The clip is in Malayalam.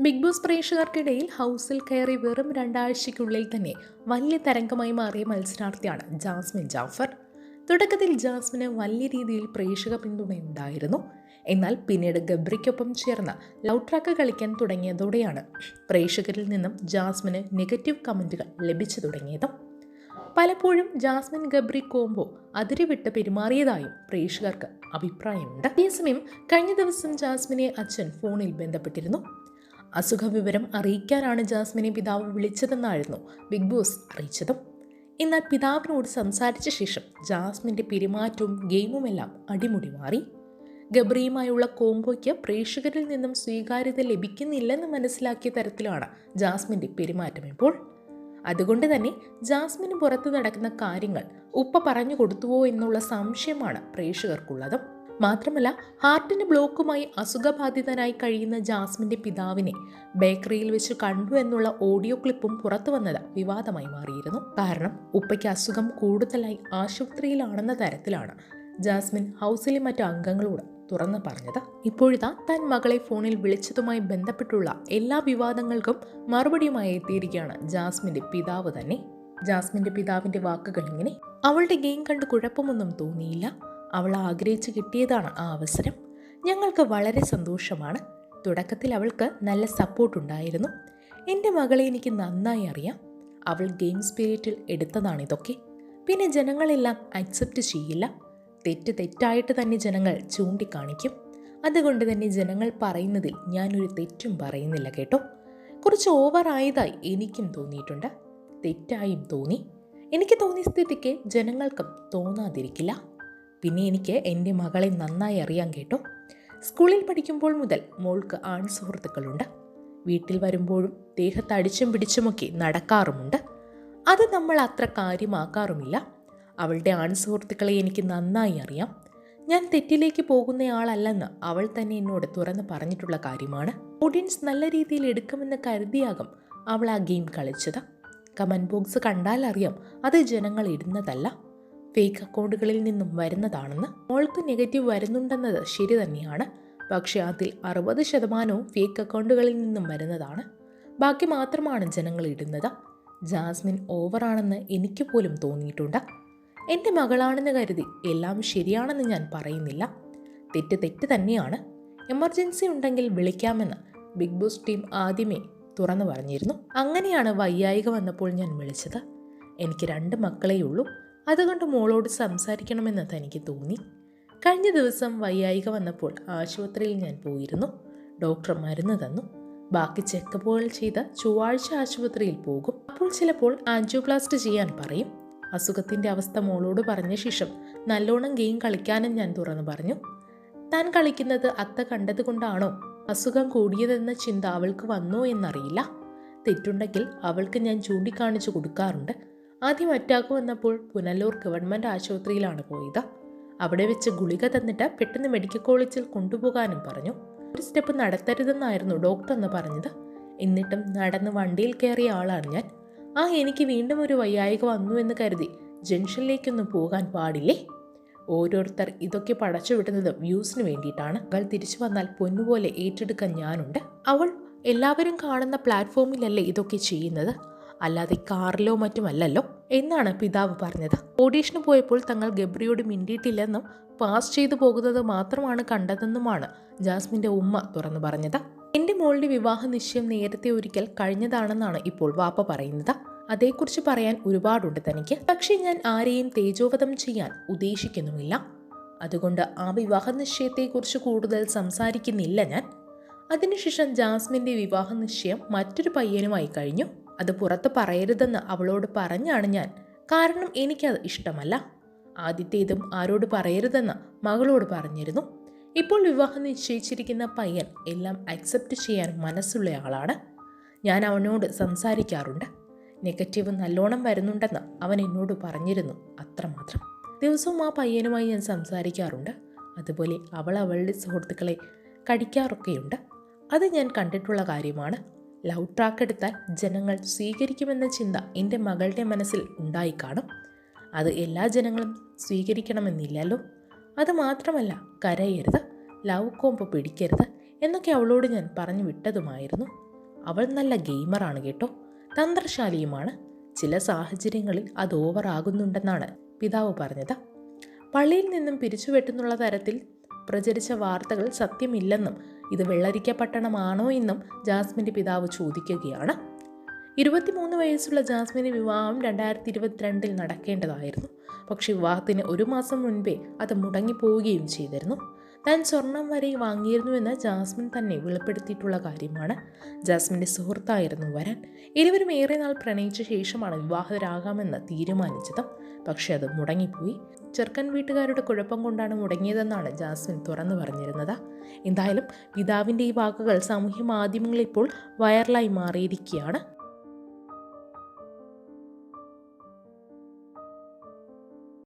ബിഗ് ബോസ് പ്രേക്ഷകർക്കിടയിൽ ഹൗസിൽ കയറി വെറും രണ്ടാഴ്ചയ്ക്കുള്ളിൽ തന്നെ വലിയ തരംഗമായി മാറിയ മത്സരാർത്ഥിയാണ് ജാസ്മിൻ ജാഫർ. തുടക്കത്തിൽ ജാസ്മിന് വലിയ രീതിയിൽ പ്രേക്ഷക പിന്തുണയുണ്ടായിരുന്നു എന്നാൽ പിന്നീട് ഗബ്രിക്കൊപ്പം ചേർന്ന് ലവ് ട്രാക്ക് കളിക്കാൻ തുടങ്ങിയതോടെയാണ് പ്രേക്ഷകരിൽ നിന്നും ജാസ്മിന് നെഗറ്റീവ് കമന്റുകൾ ലഭിച്ചു തുടങ്ങിയത്. പലപ്പോഴും ജാസ്മിൻ ഗബ്രി കോംബോ അതിരുവിട്ട് പെരുമാറിയതായും പ്രേക്ഷകർക്ക് അഭിപ്രായമുണ്ട്. അതേസമയം കഴിഞ്ഞ ദിവസം ജാസ്മിനെ അച്ഛൻ ഫോണിൽ ബന്ധപ്പെട്ടിരുന്നു. അസുഖ വിവരം അറിയിക്കാനാണ് ജാസ്മിനെ പിതാവ് വിളിച്ചതെന്നായിരുന്നു ബിഗ് ബോസ് അറിയിച്ചതും. എന്നാൽ പിതാവിനോട് സംസാരിച്ച ശേഷം ജാസ്മിന്റെ പെരുമാറ്റവും ഗെയിമുമെല്ലാം അടിമുടി മാറി. ഗബ്രിയുമായുള്ള കോംബോയ്ക്ക് പ്രേക്ഷകരിൽ നിന്നും സ്വീകാര്യത ലഭിക്കുന്നില്ലെന്ന് മനസ്സിലാക്കിയ തരത്തിലാണ് ജാസ്മിന്റെ പെരുമാറ്റം ഇപ്പോൾ. അതുകൊണ്ട് തന്നെ ജാസ്മിന് പുറത്ത് നടക്കുന്ന കാര്യങ്ങൾ ഉപ്പ പറഞ്ഞു കൊടുത്തുവോ എന്നുള്ള സംശയമാണ് പ്രേക്ഷകർക്കുള്ളത്. മാത്രമല്ല ഹാർട്ടിന് ബ്ലോക്കുമായി അസുഖബാധിതനായി കഴിയുന്ന ജാസ്മിന്റെ പിതാവിനെ ബേക്കറിയിൽ വെച്ച് കണ്ടു എന്നുള്ള ഓഡിയോ ക്ലിപ്പും പുറത്തു വന്നത് വിവാദമായി മാറിയിരുന്നു. കാരണം ഉപ്പയ്ക്ക് അസുഖം കൂടുതലായി ആശുപത്രിയിലാണെന്ന തരത്തിലാണ് ജാസ്മിൻ ഹൗസിലെ മറ്റു അംഗങ്ങളോട് തുറന്നു പറഞ്ഞത്. ഇപ്പോഴിതാ താൻ മകളെ ഫോണിൽ വിളിച്ചതുമായി ബന്ധപ്പെട്ടുള്ള എല്ലാ വിവാദങ്ങൾക്കും മറുപടിയുമായി എത്തിയിരിക്കുകയാണ് ജാസ്മിന്റെ പിതാവ് തന്നെ. ജാസ്മിന്റെ പിതാവിന്റെ വാക്കുകൾ ഇങ്ങനെ അവളുടെ ഗെയിം കണ്ട് കുഴപ്പമൊന്നും തോന്നിയില്ല. അവൾ ആഗ്രഹിച്ചു കിട്ടിയതാണ് ആ അവസരം. ഞങ്ങൾക്ക് വളരെ സന്തോഷമാണ്. തുടക്കത്തിൽ അവൾക്ക് നല്ല സപ്പോർട്ട് ഉണ്ടായിരുന്നു. എന്റെ മകളെ എനിക്ക് നന്നായി അറിയാം. അവൾ ഗെയിം സ്പിരിറ്റിൽ എടുത്തതാണിതൊക്കെ പിന്നെ ജനങ്ങളെല്ലാം അക്സെപ്റ്റ് ചെയ്യില്ല. തെറ്റ് തെറ്റായിട്ട് തന്നെ ജനങ്ങൾ ചൂണ്ടിക്കാണിക്കും. അതുകൊണ്ട് തന്നെ ജനങ്ങൾ പറയുന്നതിൽ ഞാനൊരു തെറ്റും പറയുന്നില്ല കേട്ടോ. കുറച്ച് ഓവറായതായി എനിക്കും തോന്നിയിട്ടുണ്ട്. തെറ്റായും തോന്നി. എനിക്ക് തോന്നിയ സ്ഥിതിക്ക് ജനങ്ങൾക്കും തോന്നാതിരിക്കില്ല. പിന്നെ എനിക്ക് എന്റെ മകളെ നന്നായി അറിയാൻ കേട്ടോ. സ്കൂളിൽ പഠിക്കുമ്പോൾ മുതൽ മോൾക്ക് ആൺ സുഹൃത്തുക്കളുണ്ട് വീട്ടിൽ വരുമ്പോഴും ദേഹത്ത് അടിച്ചും പിടിച്ചുമൊക്കെ നടക്കാറുമുണ്ട്. അത് നമ്മൾ അത്ര കാര്യമാക്കാറുമില്ല. അവളുടെ ആൺ സുഹൃത്തുക്കളെ എനിക്ക് നന്നായി അറിയാം. ഞാൻ തെറ്റിലേക്ക് പോകുന്നയാളല്ലെന്ന് അവൾ തന്നെ എന്നോട് തുറന്ന് പറഞ്ഞിട്ടുള്ള കാര്യമാണ്. ഓഡിയൻസ് നല്ല രീതിയിൽ എടുക്കുമെന്ന് കരുതിയാകും അവൾ ആ ഗെയിം കളിച്ചത്. കമന്റ് ബോക്സ് കണ്ടാലറിയാം അത് ജനങ്ങൾ ഇടുന്നതല്ല. ഫേക്ക് അക്കൗണ്ടുകളിൽ നിന്നും വരുന്നതാണെന്ന് മോൾക്ക് നെഗറ്റീവ് വരുന്നുണ്ടെന്നത് ശരി തന്നെയാണ്. പക്ഷേ അതിൽ അറുപത് ശതമാനവും ഫേക്ക് അക്കൗണ്ടുകളിൽ നിന്നും വരുന്നതാണ്. ബാക്കി മാത്രമാണ് ജനങ്ങൾ ഇടുന്നത്. ജാസ്മിൻ ഓവറാണെന്ന് എനിക്ക് പോലും തോന്നിയിട്ടുണ്ട്. എന്റെ മകളാണെന്ന് കരുതി എല്ലാം ശരിയാണെന്ന് ഞാൻ പറയുന്നില്ല. തെറ്റ് തെറ്റ് തന്നെയാണ്. എമർജൻസി ഉണ്ടെങ്കിൽ വിളിക്കാമെന്ന് ബിഗ് ബോസ് ടീം ആദ്യമേ തുറന്നു പറഞ്ഞിരുന്നു. അങ്ങനെയാണ് വയ്യായിക വന്നപ്പോൾ ഞാൻ വിളിച്ചത്. എനിക്ക് രണ്ട് മക്കളേ ഉള്ളൂ. അതുകൊണ്ട് മോളോട് സംസാരിക്കണമെന്ന് തനിക്ക് തോന്നി. കഴിഞ്ഞ ദിവസം വയ്യായിക വന്നപ്പോൾ ആശുപത്രിയിൽ ഞാൻ പോയിരുന്നു. ഡോക്ടർ മരുന്ന് തന്നു. ബാക്കി ചെക്കപ്പുകൾ ചെയ്ത ചൊവ്വാഴ്ച ആശുപത്രിയിൽ പോകും. അപ്പോൾ ചിലപ്പോൾ ആൻജിയോപ്ലാസ്റ്റ് ചെയ്യാൻ പറയും. അസുഖത്തിന്റെ അവസ്ഥ മോളോട് പറഞ്ഞ ശേഷം നല്ലോണം ഗെയിം കളിക്കാനും ഞാൻ തുറന്നു പറഞ്ഞു. താൻ കളിക്കുന്നത് അത്ത കണ്ടതുകൊണ്ടാണോ അസുഖം കൂടിയതെന്ന ചിന്ത അവൾക്ക് വന്നോ എന്നറിയില്ല. തെറ്റുണ്ടെങ്കിൽ അവൾക്ക് ഞാൻ ചൂണ്ടിക്കാണിച്ചു കൊടുക്കാറുണ്ട്. ആദ്യം അറ്റാക്ക് വന്നപ്പോൾ പുനലൂർ ഗവൺമെന്റ് ആശുപത്രിയിലാണ് പോയത്. അവിടെ വെച്ച് ഗുളിക തന്നിട്ട് പെട്ടെന്ന് മെഡിക്കൽ കോളേജിൽ കൊണ്ടുപോകാനും പറഞ്ഞു. ഒരു സ്റ്റെപ്പ് നടത്തരുതെന്നായിരുന്നു ഡോക്ടർ എന്ന് പറഞ്ഞത്. എന്നിട്ടും നടന്ന് വണ്ടിയിൽ കയറിയ ആളാണ് ഞാൻ. ആ എനിക്ക് വീണ്ടും ഒരു വയ്യായിക വന്നു എന്ന് കരുതി ജംഗ്ഷനിലേക്കൊന്നും പോകാൻ പാടില്ലേ? ഓരോരുത്തർ ഇതൊക്കെ പടച്ചു വിടുന്നത് വ്യൂസിന് വേണ്ടിയിട്ടാണ്. അവൾ തിരിച്ചു വന്നാൽ പൊന്നുപോലെ ഏറ്റെടുക്കാൻ ഞാനുണ്ട്. അവൾ എല്ലാവരും കാണുന്ന പ്ലാറ്റ്ഫോമിലല്ലേ ഇതൊക്കെ ചെയ്യുന്നത്? അല്ലാതെ കാറിലോ മറ്റുമല്ലല്ലോ എന്നാണ് പിതാവ് പറഞ്ഞത്. ഓഡീഷന് പോയപ്പോൾ തങ്ങൾ ഗബ്രിയോട് മിണ്ടിയിട്ടില്ലെന്നും പാസ് ചെയ്തു പോകുന്നത് മാത്രമാണ് കണ്ടതെന്നുമാണ് ജാസ്മിന്റെ ഉമ്മ തുറന്നു പറഞ്ഞത്. എന്റെ മോളുടെ വിവാഹ നിശ്ചയം നേരത്തെ ഒരിക്കൽ കഴിഞ്ഞതാണെന്നാണ് ഇപ്പോൾ വാപ്പ പറയുന്നത്. അതേക്കുറിച്ച് പറയാൻ ഒരുപാടുണ്ട് തനിക്ക്. പക്ഷേ ഞാൻ ആരെയും തേജോവധം ചെയ്യാൻ ഉദ്ദേശിക്കുന്നുമില്ല. അതുകൊണ്ട് ആ വിവാഹ നിശ്ചയത്തെക്കുറിച്ച് കൂടുതൽ സംസാരിക്കുന്നില്ല ഞാൻ. അതിനുശേഷം ജാസ്മിന്റെ വിവാഹ നിശ്ചയം മറ്റൊരു പയ്യനുമായി കഴിഞ്ഞു. അത് പുറത്ത് പറയരുതെന്ന് അവളോട് പറഞ്ഞാണ് ഞാൻ. കാരണം എനിക്കത് ഇഷ്ടമല്ല. ആദ്യത്തേതും ആരോട് പറയരുതെന്ന് മകളോട് പറഞ്ഞിരുന്നു. ഇപ്പോൾ വിവാഹം നിശ്ചയിച്ചിരിക്കുന്ന പയ്യൻ എല്ലാം അക്സെപ്റ്റ് ചെയ്യാൻ മനസ്സുള്ള ആളാണ്. ഞാൻ അവനോട് സംസാരിക്കാറുണ്ട്. നെഗറ്റീവ് നല്ലോണം വരുന്നുണ്ടെന്ന് അവൻ എന്നോട് പറഞ്ഞിരുന്നു അത്രമാത്രം. ദിവസവും ആ പയ്യനുമായി ഞാൻ സംസാരിക്കാറുണ്ട്. അതുപോലെ അവൾ അവളുടെ സുഹൃത്തുക്കളെ കടിക്കാറൊക്കെയുണ്ട്. അത് ഞാൻ കണ്ടിട്ടുള്ള കാര്യമാണ്. ലവ് ട്രാക്ക് എടുത്താൽ ജനങ്ങൾ സ്വീകരിക്കുമെന്ന ചിന്ത എന്റെ മകളുടെ മനസ്സിൽ ഉണ്ടായി കാണും. അത് എല്ലാ ജനങ്ങളും സ്വീകരിക്കണമെന്നില്ലല്ലോ. അത് മാത്രമല്ല കരയരുത് ലവ് കോമ്പ് പിടിക്കരുത് എന്നൊക്കെ അവളോട് ഞാൻ പറഞ്ഞു വിട്ടതുമായിരുന്നു. അവൾ നല്ല ഗെയിമറാണ് കേട്ടോ. തന്ത്രശാലിയുമാണ്. ചില സാഹചര്യങ്ങളിൽ അത് ഓവറാകുന്നുണ്ടെന്നാണ് പിതാവ് പറഞ്ഞത്. പള്ളിയിൽ നിന്നും പിരിച്ചുവെട്ടുന്നുള്ള തരത്തിൽ പ്രചരിച്ച വാർത്തകൾ സത്യമില്ലെന്നും ഇത് വെള്ളരിക്കപ്പട്ടണമാണോ എന്നും ജാസ്മിന്റെ പിതാവ് ചോദിക്കുകയാണ്. ഇരുപത്തിമൂന്ന് വയസ്സുള്ള ജാസ്മിന്റെ വിവാഹം രണ്ടായിരത്തി ഇരുപത്തിരണ്ടിൽ നടക്കേണ്ടതായിരുന്നു. പക്ഷേ വിവാഹത്തിന് ഒരു മാസം മുൻപേ അത് മുടങ്ങിപ്പോവുകയും ചെയ്തിരുന്നു. താൻ സ്വർണം വരെ വാങ്ങിയിരുന്നുവെന്ന് ജാസ്മിൻ തന്നെ വെളിപ്പെടുത്തിയിട്ടുള്ള കാര്യമാണ്. ജാസ്മിന്റെ സുഹൃത്തായിരുന്നു വരൻ. ഇരുവരും ഏറെ നാൾ പ്രണയിച്ച ശേഷമാണ് വിവാഹിതരാകാമെന്ന് തീരുമാനിച്ചത്. പക്ഷേ അത് മുടങ്ങിപ്പോയി. ചെറുക്കൻ വീട്ടുകാരുടെ കുഴപ്പം കൊണ്ടാണ് മുടങ്ങിയതെന്നാണ് ജാസ്മിൻ തുറന്നു പറഞ്ഞിരുന്നത്. എന്തായാലും പിതാവിന്റെ ഈ വാക്കുകൾ സാമൂഹ്യ മാധ്യമങ്ങളിപ്പോൾ വൈറലായി മാറിയിരിക്കുകയാണ്.